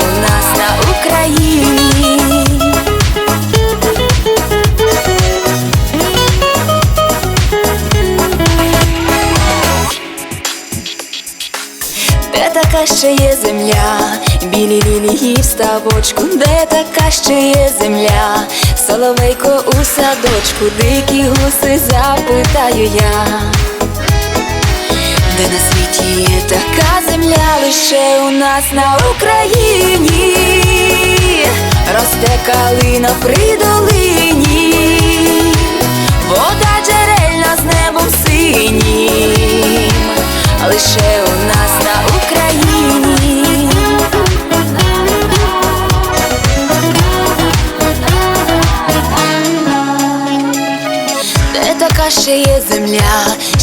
у нас на Україні. Де така ще є земля, білі лілії в ставочку, де така ще є земля, соловейко у садочку, дикі гуси запитаю я, де на світі є така земля, лише у нас на Україні, росте калина при долині, вода джерельна з небом синім, лише у нас на Україні. Де така ще є земля,